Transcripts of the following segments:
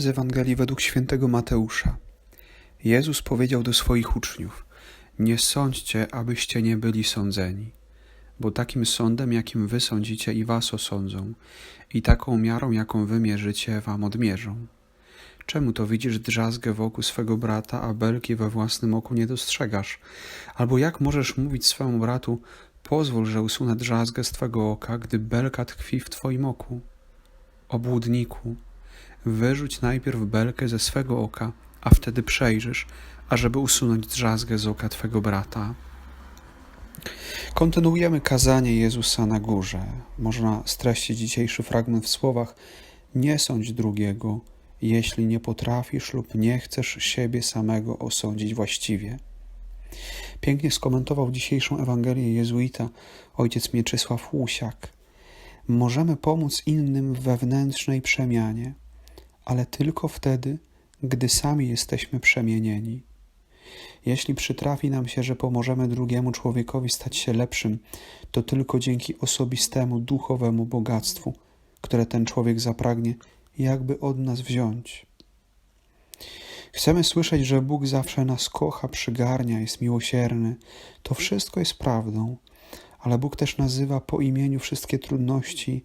Z Ewangelii według świętego Mateusza. Jezus powiedział do swoich uczniów: Nie sądźcie, abyście nie byli sądzeni, bo takim sądem, jakim wy sądzicie, i was osądzą, i taką miarą, jaką wy mierzycie, wam odmierzą. Czemu to widzisz drzazgę wokół swego brata, a belki we własnym oku nie dostrzegasz? Albo jak możesz mówić swemu bratu: Pozwól, że usunę drzazgę z twego oka, gdy belka tkwi w twoim oku? Obłudniku, wyrzuć najpierw belkę ze swego oka, a wtedy przejrzysz, ażeby usunąć drzazgę z oka twego brata. Kontynuujemy kazanie Jezusa na górze. Można streścić dzisiejszy fragment w słowach: Nie sądź drugiego, jeśli nie potrafisz lub nie chcesz siebie samego osądzić właściwie. Pięknie skomentował dzisiejszą Ewangelię jezuita ojciec Mieczysław Łusiak. Możemy pomóc innym w wewnętrznej przemianie, ale tylko wtedy, gdy sami jesteśmy przemienieni. Jeśli przytrafi nam się, że pomożemy drugiemu człowiekowi stać się lepszym, to tylko dzięki osobistemu, duchowemu bogactwu, które ten człowiek zapragnie jakby od nas wziąć. Chcemy słyszeć, że Bóg zawsze nas kocha, przygarnia, jest miłosierny. To wszystko jest prawdą, ale Bóg też nazywa po imieniu wszystkie trudności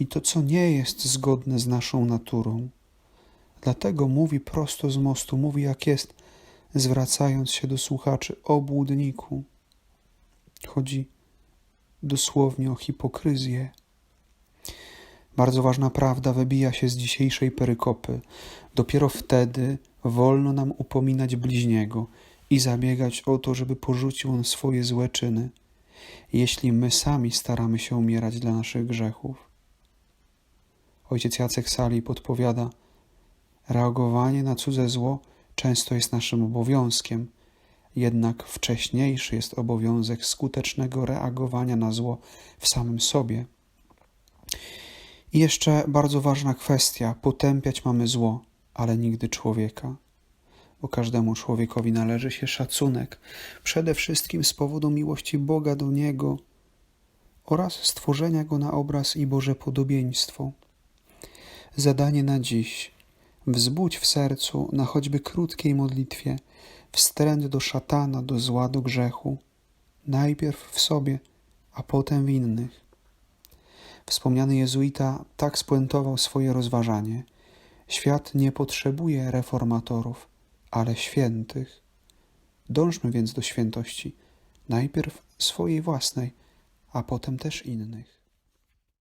i to, co nie jest zgodne z naszą naturą. Dlatego mówi prosto z mostu, mówi jak jest, zwracając się do słuchaczy, obłudniku. Chodzi dosłownie o hipokryzję. Bardzo ważna prawda wybija się z dzisiejszej perykopy. Dopiero wtedy wolno nam upominać bliźniego i zabiegać o to, żeby porzucił on swoje złe czyny, jeśli my sami staramy się umierać dla naszych grzechów. Ojciec Jacek Sali podpowiada, reagowanie na cudze zło często jest naszym obowiązkiem, jednak wcześniejszy jest obowiązek skutecznego reagowania na zło w samym sobie. I jeszcze bardzo ważna kwestia: potępiać mamy zło, ale nigdy człowieka. Bo każdemu człowiekowi należy się szacunek, przede wszystkim z powodu miłości Boga do niego oraz stworzenia go na obraz i Boże podobieństwo. Zadanie na dziś: wzbudź w sercu, na choćby krótkiej modlitwie, wstręt do szatana, do zła, do grzechu, najpierw w sobie, a potem w innych. Wspomniany jezuita tak spuentował swoje rozważanie. Świat nie potrzebuje reformatorów, ale świętych. Dążmy więc do świętości, najpierw swojej własnej, a potem też innych.